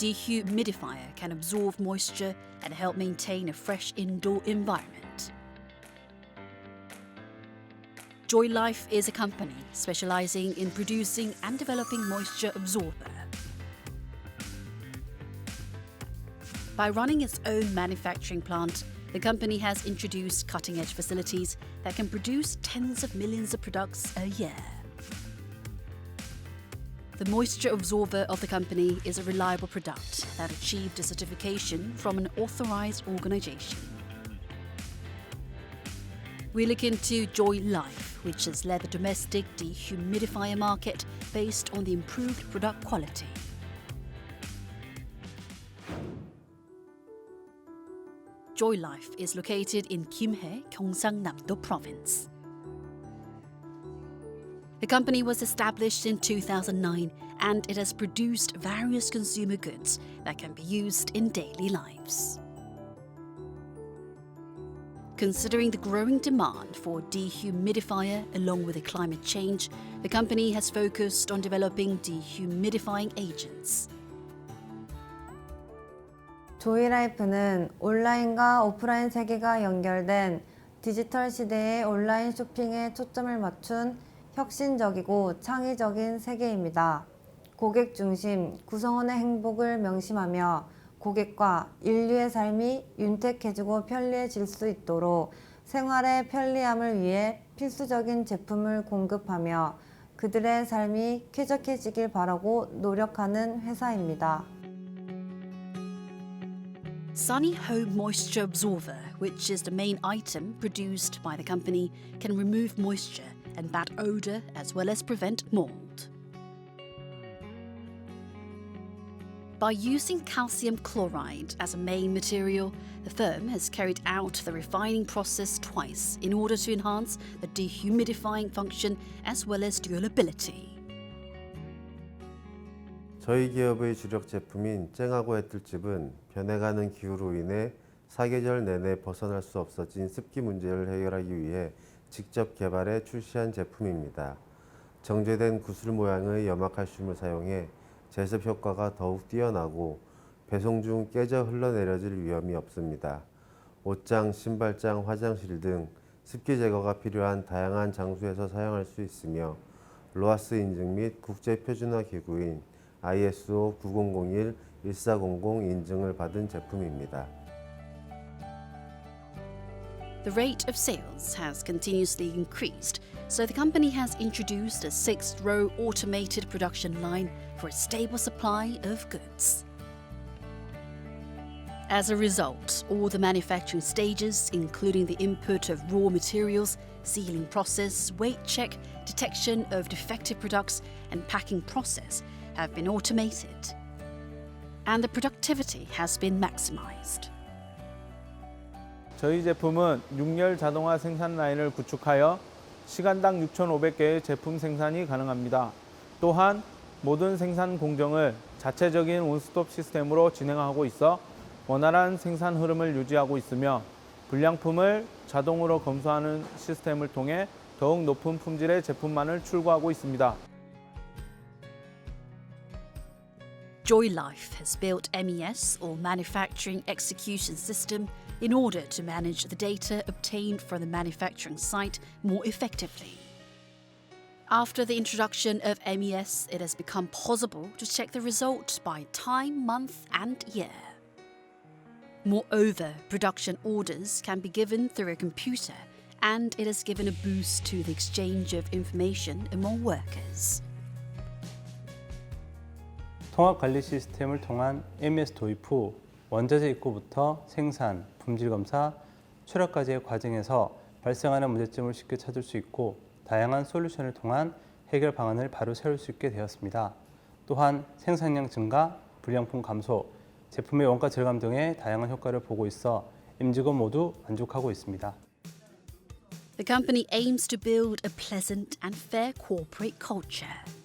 dehumidifier can absorb moisture and help maintain a fresh indoor environment. Joy Life is a company specializing in producing and developing moisture absorber. By running its own manufacturing plant, the company has introduced cutting edge facilities that can produce tens of millions of products a year. The moisture absorber of the company is a reliable product that achieved a certification from an authorized organization. We look into Joy Life, which has led the domestic dehumidifier market based on the improved product quality. Joy Life is located in Kimhae, Gyeongsang-namdo Province. The company was established in 2009 and it has produced various consumer goods that can be used in daily lives. Considering the growing demand for dehumidifier along with the climate change, the company has focused on developing dehumidifying agents. 조이라이프는 온라인과 오프라인 세계가 연결된 디지털 시대의 온라인 쇼핑에 초점을 맞춘 혁신적이고 창의적인 세계입니다. 고객 중심 구성원의 행복을 명심하며 고객과 인류의 삶이 윤택해지고 편리해질 수 있도록 생활의 편리함을 위해 필수적인 제품을 공급하며 그들의 삶이 쾌적해지길 바라고 노력하는 회사입니다. Sunny Home Moisture Absorber, which is the main item produced by the company, can remove moisture and bad odor as well as prevent mold. By using calcium chloride as a main material, the firm has carried out the refining process twice in order to enhance the dehumidifying function as well as durability. 저희 기업의 주력 제품인 쨍하고 해뜰집은 변해가는 기후로 인해 사계절 내내 벗어날 수 없어진 습기 문제를 해결하기 위해 직접 개발해 출시한 제품입니다. 정제된 구슬 모양의 염화칼슘을 사용해 제습 효과가 더욱 뛰어나고 배송 중 깨져 흘러내려질 위험이 없습니다. 옷장, 신발장, 화장실 등 습기 제거가 필요한 다양한 장소에서 사용할 수 있으며 로아스 인증 및 국제 표준화 기구인 ISO 9001 1400 인증을 받은 제품입니다. The rate of sales has continuously increased, so the company has introduced a six row automated production line for a stable supply of goods. As a result, all the manufacturing stages, including the input of raw materials, sealing process, weight check, detection of defective products, and packing process, have been automated. And the productivity has been maximized. 저희 제품은 6열 자동화 생산 라인을 구축하여 시간당 6,500개의 제품 생산이 가능합니다. 또한 모든 생산 공정을 자체적인 원스톱 시스템으로 진행하고 있어 원활한 생산 흐름을 유지하고 있으며 불량품을 자동으로 검수하는 시스템을 통해 더욱 높은 품질의 제품만을 출고하고 있습니다. Joy Life has built MES or Manufacturing Execution System in order to manage the data obtained from the manufacturing site more effectively. After the introduction of MES, it has become possible to check the result by time, month, and year. Moreover, production orders can be given through a computer, and it has given a boost to the exchange of information among workers. 통합 관리 시스템을 통한 MES 도입 후 원자재 입고부터 생산, 품질 검사, 출하까지의 과정에서 발생하는 문제점을 쉽게 찾을 수 있고 다양한 솔루션을 통한 해결 방안을 바로 세울 수 있게 되었습니다. 또한 생산량 증가, 불량품 감소, 제품의 원가 절감 등의 다양한 효과를 보고 있어 임직원 모두 만족하고 있습니다. The company aims to build a pleasant and fair corporate culture.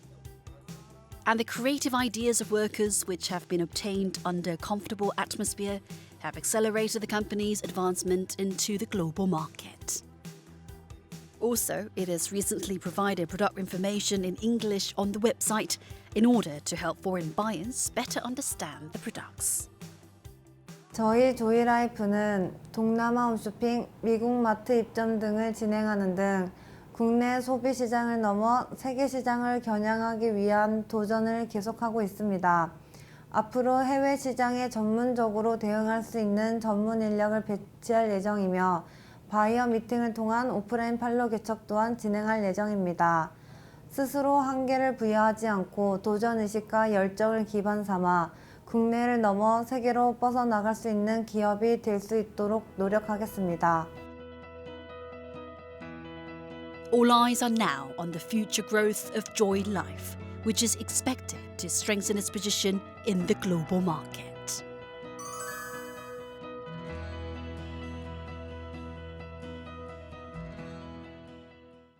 And the creative ideas of workers, which have been obtained under a comfortable atmosphere, have accelerated the company's advancement into the global market. Also, it has recently provided product information in English on the website in order to help foreign buyers better understand the products. 저희 조이라이프는 동남아 홈쇼핑, 미국 마트 입점 등을 진행하는 등 국내 소비 시장을 넘어 세계 시장을 겨냥하기 위한 도전을 계속하고 있습니다. 앞으로 해외 시장에 전문적으로 대응할 수 있는 전문 인력을 배치할 예정이며 바이어 미팅을 통한 오프라인 판로 개척 또한 진행할 예정입니다. 스스로 한계를 부여하지 않고 도전 의식과 열정을 기반 삼아 국내를 넘어 세계로 뻗어나갈 수 있는 기업이 될 수 있도록 노력하겠습니다. All eyes are now on the future growth of Joy Life, which is expected to strengthen its position in the global market.